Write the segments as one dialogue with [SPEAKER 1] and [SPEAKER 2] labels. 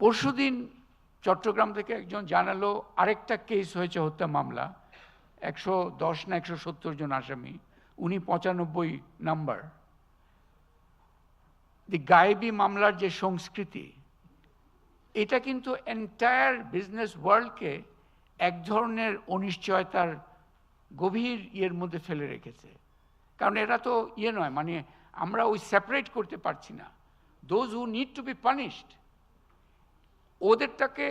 [SPEAKER 1] পরশুদিন চট্টগ্রাম থেকে একজন জানালো, আরেকটা কেস হয়েছে হত্যা মামলা। একশো দশ না একশো সত্তর জন আসামি, উনি পঁচানব্বই নাম্বার। দি গায়েবী মামলার যে সংস্কৃতি, এটা কিন্তু এন্টায়ার বিজনেস ওয়ার্ল্ডকে এক ধরনের অনিশ্চয়তার গভীর ইয়ের মধ্যে ফেলে রেখেছে। কারণ এরা তো ইয়ে নয় মানে আমরা ওই সেপারেট করতে পারছি না। Those who need to be punished ওদেরটাকে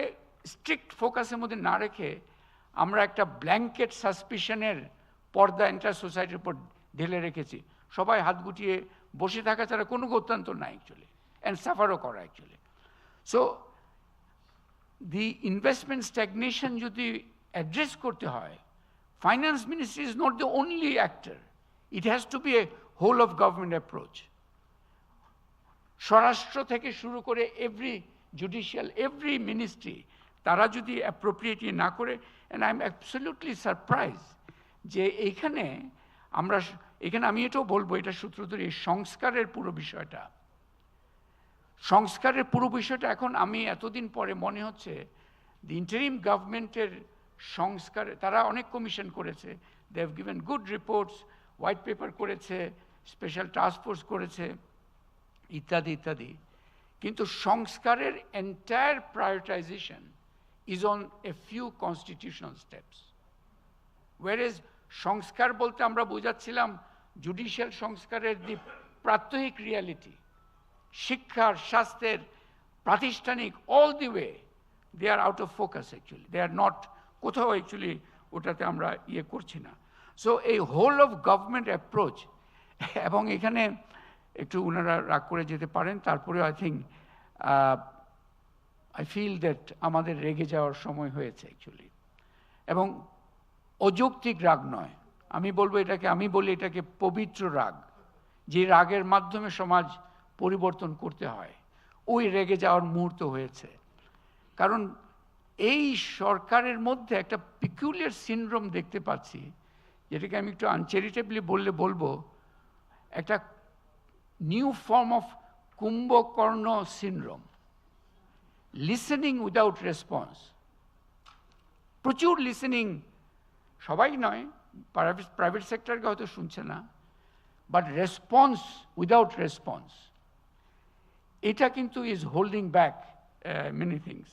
[SPEAKER 1] strict ফোকাসের মধ্যে না রেখে আমরা একটা ব্ল্যাঙ্কেট সাসপিশনের পর্দা এন্টার সোসাইটির উপর ঢেলে রেখেছি। সবাই হাত গুটিয়ে বসে থাকা ছাড়া কোনো গত্যান্ত নাই অ্যাকচুয়ালি অ্যান্ড সাফারও করা actually so the investment stagnation যদি অ্যাড্রেস করতে হয় finance ministry is not the only actor it has to be a whole of government approach স্বরাষ্ট্র থেকে শুরু করে এভরি জুডিশিয়াল এভরি মিনিস্ট্রি তারা যদি অ্যাপ্রোপ্রিয়েটলি না করে and I am absolutely surprise যে এইখানে আমরা এখানে আমি এটাও বলব, এটা সূত্র ধরে সংস্কারের পুরো বিষয়টা। সংস্কারের পুরো বিষয়টা এখন আমি এতদিন পরে মনে হচ্ছে দি ইন্টারিম গভর্নমেন্টের সংস্কার, তারা অনেক কমিশন করেছে they have given good reports white paper করেছে স্পেশাল টাস্ক ফোর্স করেছে, ইত্যাদি ইত্যাদি। কিন্তু সংস্কারের entire prioritization is on a few constitutional steps whereas সংস্কার বলতে আমরা বোঝাচ্ছিলাম জুডিশিয়াল সংস্কারের দি প্রাত্যহিক রিয়ালিটি শিক্ষার, স্বাস্থ্যের, প্রাতিষ্ঠানিক all the way they are out of focus actually they are not কোথাও অ্যাকচুয়ালি ওটাতে আমরা ইয়ে করছি না। সো এই হোল অফ গভর্নমেন্ট অ্যাপ্রোচ এবং এখানে একটু ওনারা রাগ করে যেতে পারেন তারপরে I think I feel that আমাদের রেগে যাওয়ার সময় হয়েছে অ্যাকচুয়ালি এবং অযৌক্তিক রাগ নয়। আমি বলব এটাকে, আমি বলি এটাকে পবিত্র রাগ, যে রাগের মাধ্যমে সমাজ পরিবর্তন করতে হয়। ওই রেগে যাওয়ার মুহূর্ত হয়েছে। কারণ এই সরকারের মধ্যে একটা পিকুলিয়ার সিনড্রোম দেখতে পাচ্ছি, যেটাকে আমি একটু আনচ্যারিটেবলি বললে বলব, একটা new form of Kumbhakarna syndrome listening without response প্রচুর লিসেনিং সবাই নয় প্রাইভেট প্রাইভেট সেক্টরকে হয়তো শুনছে না বাট রেসপন্স উইদাউট রেসপন্স এটা কিন্তু is holding back many things